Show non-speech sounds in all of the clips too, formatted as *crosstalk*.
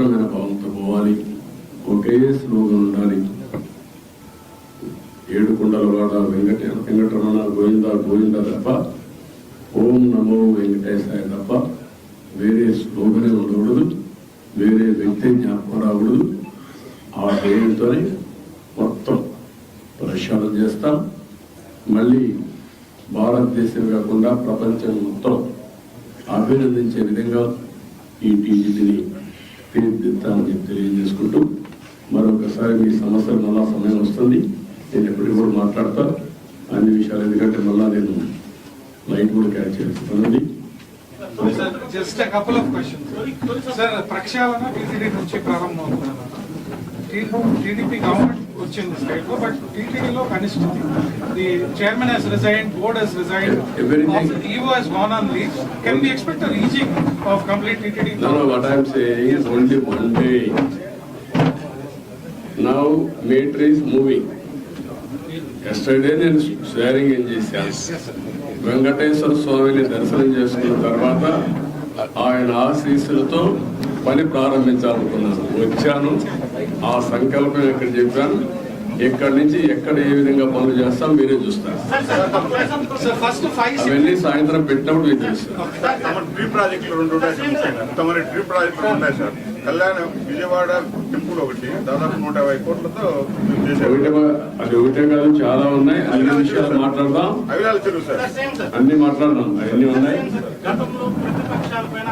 పవిత్రమైన భావంతో పోవాలి. ఒకే స్లోగన్ ఉండాలి. ఏడు కుండల వాడ వెంకట వెంకటరమణ గోవింద గోవింద తప్ప ఓం నమో వెంకటేశాయ తప్ప వేరే స్లోగనే ఉండకూడదు. వేరే వ్యక్తి జ్ఞాపకం రాకూడదు. ఆ ధైర్యంతోనే మొత్తం ప్రక్షాళన చేస్తాం. మళ్ళీ భారతదేశం కాకుండా ప్రపంచం మొత్తం అభినందించే విధంగా ఈ టీజీని తీర్చిదిద్దామని తెలియజేసుకుంటూ మరొకసారి మీ సమస్యలు మళ్ళా సమయం వస్తుంది. నేను ఎప్పటికి కూడా మాట్లాడతా. అన్ని విషయాలు ఎందుకంటే మళ్ళా నేను లైట్ కూడా క్యాచ్ చేస్తున్నది just couple of questions sir ప్రక్షాళన నుంచి ప్రారంభం టీడీపీ గవర్నమెంట్ వచ్చింది స్టేట్లో బట్ టీటీడీలో కనిస్తుంది the chairman he's resign board he's resign. EO he's gone on leave can be expect reaching of complete TTD No, no, what I am saying is only one day. Now meter is moving. Yesterday నేను sharing ఏం చేశాను వెంకటేశ్వర స్వామిని దర్శనం చేసుకున్న తర్వాత ఆయన ఆశీస్సులతో పని ప్రారంభించాలనుకున్నాను. వచ్చాను. ఆ సంకల్పం ఇక్కడ చెప్పాను? ఇక్కడి నుంచి ఎక్కడ ఏ విధంగా పనులు చేస్తాం మీరే చూస్తారు. అవన్నీ సాయంత్రం పెట్టినప్పుడు సార్ కళ్యాణ విజయవాడ టెంపుల్ ఒకటి. దాదాపు నూట యాభై కోట్లతో అది ఒకటే కాదు చాలా ఉన్నాయి. అన్ని విషయాలు మాట్లాడదాం. సార్ అన్ని మాట్లాడదాం. అవన్నీ ఉన్నాయి.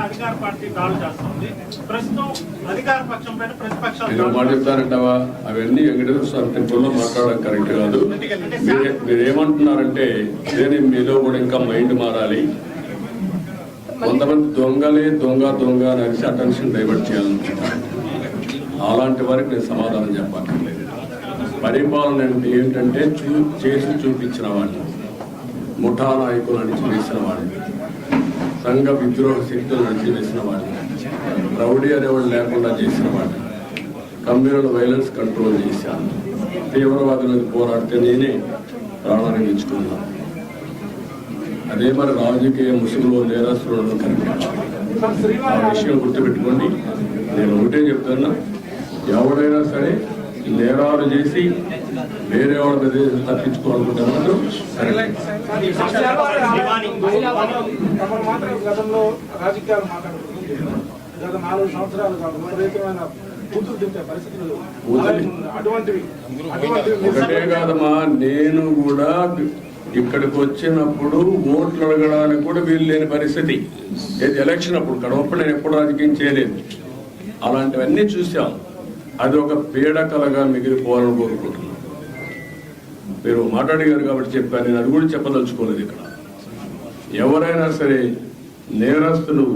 అధికార పార్టీ దాడులు చేస్తుంది. ప్రస్తుతం అధికార పక్షం పైన ప్రతిపక్షాలు మాట చెప్తారంటావా? అవన్నీ వెంకటేశ్వర స్వామి టెంపుల్లో మాట్లాడడం కరెక్ట్ కాదు. మీరే- నేను మీలో కూడా ఇంకా మైండ్ మారాలి. కొంతమంది దొంగలే దొంగ దొంగ అని అరిసి అటెన్షన్ డైవర్ట్ చేయాలనుకుంటున్నాను అలాంటి వారికి నేను సమాధానం చెప్పక్కర్లేదు. పరిపాలన అంటే ఏంటంటే చూ చేసి చూపించిన వాడిని ముఠా నాయకులు అణిచివేసిన వాడిని. సంఘ విద్రోహ శక్తులు అణిచివేసిన వాడిని. రౌడీ అనేవాడు లేకుండా చేసిన వాడిని. కమ్యూనల్ వైలెన్స్ కంట్రోల్ చేశాను. తీవ్రవాదుల పోరాడితే నేనే ప్రాణాన్ని ఇచ్చుకున్నాను అదే మరి రాజకీయ ముసుగులో నేరస్తులను కనిపించాలి ఆ విషయం గుర్తుపెట్టుకోండి. నేను ఒకటే చెప్తున్నా. ఎవడైనా సరే నేరాలు చేసి వేరే వాళ్ళ మీద తప్పించుకోవాలనుకుంటే గతంలో రాజకీయాలు గత నాలుగు సంవత్సరాలు విపరీతమైన ఒకటే కాదమ్మా నేను కూడా ఇక్కడికి వచ్చినప్పుడు ఓట్లు అడగడానికి కూడా వీలు లేని పరిస్థితి. ఏది ఎలక్షన్ అప్పుడు కడవప్పుడు నేను ఎప్పుడు రాజకీయం చేయలేదు. అలాంటివన్నీ చూసాం అది ఒక పీడకలగా మిగిలిపోవాలని కోరుకుంటున్నాను మీరు మాట్లాడగారు కాబట్టి చెప్పాను. నేను అది కూడా చెప్పదలుచుకోలేదు ఇక్కడ. ఎవరైనా సరే నేరస్తులు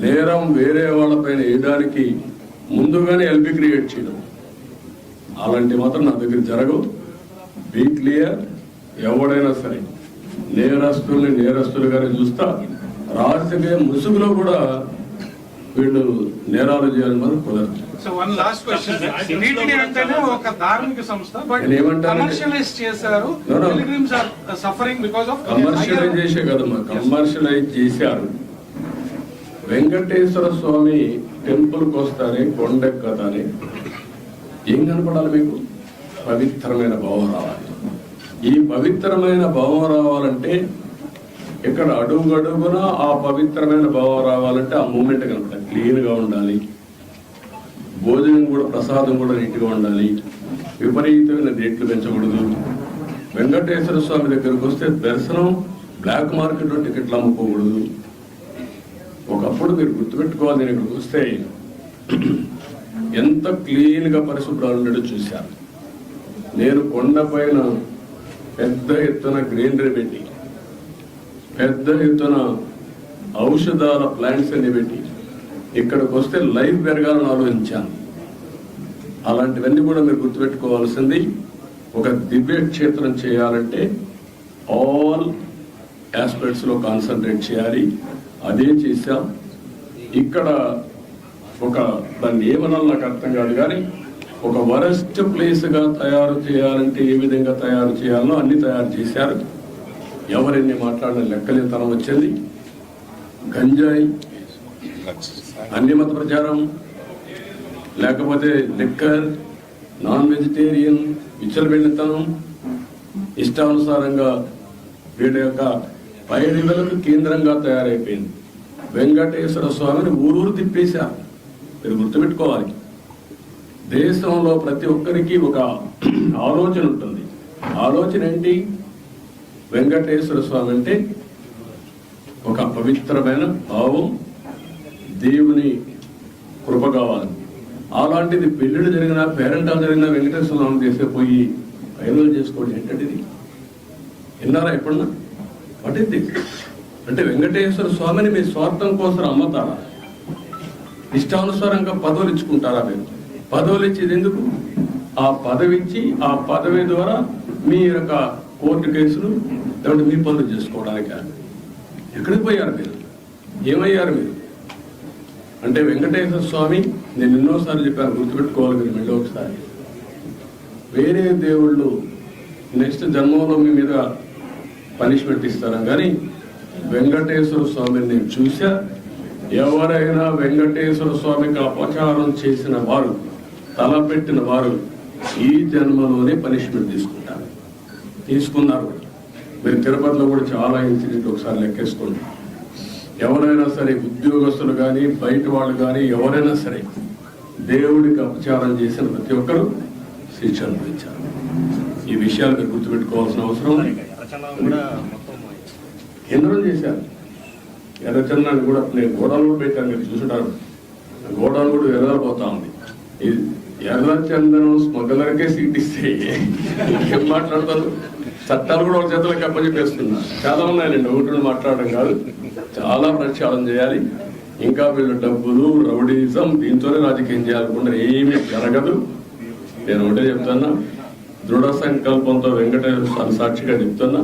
నేరం వేరే వాళ్ళపైన వేయడానికి ముందుగానే ఎల్బి క్రియేట్ చేయడం. అలాంటి మాత్రం నా దగ్గర జరగవు. బీ క్లియర్ ఎవడైనా సరే నేరస్తుల్ని నేరస్తులుగానే చూస్తా. రాజకీయ ముసుగులో కూడా వీళ్ళు నేరాలు చేయాలని మాత్రం కుదరదు. So one last question TTD అంటేనే ఒక ధార్మిక సంస్థ బట్ నేను ఏమంటానంటే- కమర్షియలైజ్ కమర్షియలైజ్ చేసే కదమ్మా కమర్షియలైజ్ చేశారు. వెంకటేశ్వర స్వామి టెంపుల్కి వస్తానే కొండెక్కతానే ఏం కనపడాలి మీకు? పవిత్రమైన భావం రావాలి ఈ పవిత్రమైన భావం రావాలంటే ఇక్కడ అడుగు అడుగున ఆ పవిత్రమైన భావం రావాలంటే ఆ మూమెంట్ కనపడాలి క్లీన్గా ఉండాలి. భోజనం కూడా ప్రసాదం కూడా నీట్గా ఉండాలి. విపరీతమైన రేట్లు పెంచకూడదు. వెంకటేశ్వర స్వామి దగ్గరకు వస్తే దర్శనం బ్లాక్ మార్కెట్లో టికెట్లు అమ్ముకోకూడదు. ఒకప్పుడు మీరు గుర్తుపెట్టుకోవాలి నేను ఇక్కడికి వస్తే ఎంత క్లీన్గా పరిశుభ్రాలు ఉండడో చూశాను. నేను కొండపైన పెద్ద ఎత్తున గ్రీనరీ పెట్టి పెద్ద ఎత్తున ఔషధాల ప్లాంట్స్ అన్ని పెట్టి ఇక్కడికి వస్తే లైఫ్ పెరగాలని ఆలోచించాను. అలాంటివన్నీ కూడా మీరు గుర్తుపెట్టుకోవాల్సింది ఒక దివ్య క్షేత్రం చేయాలంటే ఆల్ ఆస్పెక్ట్స్లో కాన్సన్ట్రేట్ చేయాలి. అదే చేశాం. ఇక్కడ ఒక దాన్ని ఏమనాలి నాకు అర్థం కాదు కానీ ఒక వరస్ట్ ప్లేస్గా తయారు చేయాలంటే ఏ విధంగా తయారు చేయాలో అన్ని తయారు చేశారు. ఎవరిని మాట్లాడిన లెక్కలేతనం వచ్చింది? గంజాయి అన్ని మత ప్రచారం లేకపోతే లిక్కర్ నాన్ వెజిటేరియన్ విచ్చలబెళ్ళితనం ఇష్టానుసారంగా వీడి యొక్క పైడిలకు కేంద్రంగా తయారైపోయింది. వెంకటేశ్వర స్వామిని ఊరూరు తిప్పేశారు మీరు గుర్తుపెట్టుకోవాలి. దేశంలో ప్రతి ఒక్కరికి ఒక *clears throat* ఆలోచన ఉంటుంది. ఆలోచన ఏంటి? వెంకటేశ్వర స్వామి అంటే ఒక పవిత్రమైన భావం దేవుని కృప కావాలి. అలాంటిది పెళ్ళిళ్ళు జరిగిన పేరెంటాలు జరిగిన వెంకటేశ్వర స్వామి చేసే పోయి ఫైనల్ చేసుకోవడం ఏంటంటే ఇది? విన్నారా ఎప్పుడన్నా? వాట్ ఇస్ దిస్ అంటే వెంకటేశ్వర స్వామిని మీ స్వార్థం కోసం అమ్మతారా ఇష్టానుసారంగా పదవులు ఇచ్చుకుంటారా మీరు? పదవులు ఇచ్చేది ఎందుకు? ఆ పదవి ఇచ్చి ఆ పదవి ద్వారా మీ యొక్క కోర్టు కేసులు దాంట్లో మీ పనులు చేసుకోవడానికి ఎక్కడికి పోయారు మీరు? ఏమయ్యారు మీరు? అంటే వెంకటేశ్వర స్వామి నేను ఎన్నోసార్లు చెప్పాను గుర్తుపెట్టుకోవాలి మీరు మళ్ళీ ఒకసారి. వేరే దేవుళ్ళు నెక్స్ట్ జన్మంలో మీ మీద పనిష్మెంట్ ఇస్తారా కానీ వెంకటేశ్వర స్వామిని నేను చూసా ఎవరైనా వెంకటేశ్వర స్వామికి అపచారం చేసిన వారు తలపెట్టిన వారు ఈ జన్మలోనే పనిష్మెంట్ తీసుకుంటారు. తీసుకున్నారు. మీరు తిరుపతిలో కూడా చాలా ఇన్సిడెంట్ ఒకసారి లెక్కేసుకోండి. ఎవరైనా సరే ఉద్యోగస్తులు కానీ బయట వాళ్ళు కానీ ఎవరైనా సరే దేవుడికి అపచారం చేసిన ప్రతి ఒక్కరూ శిక్ష అనుభవించారు ఈ విషయాలు మీరు గుర్తుపెట్టుకోవాల్సిన అవసరం ఉంది. ఎన్నో చేశారు? ఎర్రచందనాన్ని కూడా నేను గోడలు పెట్టాను మీరు చూసుంటారు. గోడలు కూడా ఎర్రపోతా ఉంది. ఇది ఎర్రచందనం స్మగ్లర్కే సీట్ ఇస్తే ఏం మాట్లాడతారు? చట్టాలు కూడా ఒక చేతులకు అప్పచెప్పేస్తున్నా. చాలా ఉన్నాయండి ఒకటి మాట్లాడడం కాదు. చాలా ప్రక్షాళన చేయాలి. ఇంకా వీళ్ళు డబ్బులు రౌడీజం దీంతోనే రాజకీయం చేయాలనుకుంటే ఏమీ జరగదు. నేను ఒకటే చెప్తున్నా. దృఢ సంకల్పంతో వెంకటేశ్వర స్వామి సాక్షిగా చెప్తున్నా.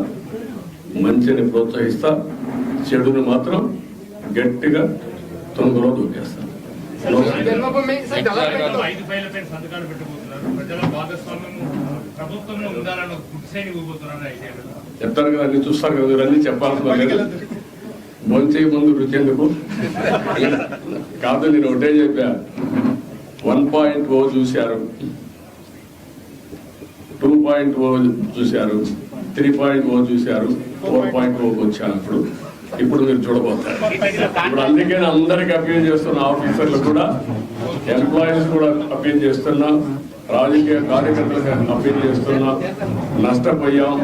మంచిని ప్రోత్సహిస్తా. చెడును మాత్రం గట్టిగా తొందరలో దూకేస్తాను జన్మభూమి చెప్తారు కదా అన్ని చూస్తారు కదా మీరు అన్ని చెప్పాల్సిన లేదు. ముందు రుచి ఎందుకు కాదు నేను ఒకటే చెప్పా. వన్ పాయింట్ ఓ చూశారు. టూ పాయింట్ ఓ చూశారు. త్రీ పాయింట్ ఓ చూశారు. ఫోర్ పాయింట్ ఓ వచ్చాను ఇప్పుడు. ఇప్పుడు మీరు చూడబోతారు. ఇప్పుడు అందుకే అందరికి అప్పీల్ చేస్తున్న ఆఫీసర్లు కూడా ఎంప్లాయీస్ కూడా అప్పీల్ చేస్తున్నా. రాజకీయ కార్యకర్తలకు అప్పీల్ చేస్తున్నా నష్టపోయాం.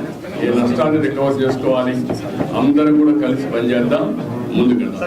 ఈ నష్టాన్ని రికవర్ చేసుకోవాలి. అందరం కూడా కలిసి పనిచేద్దాం. ముందుకెళ్దాం.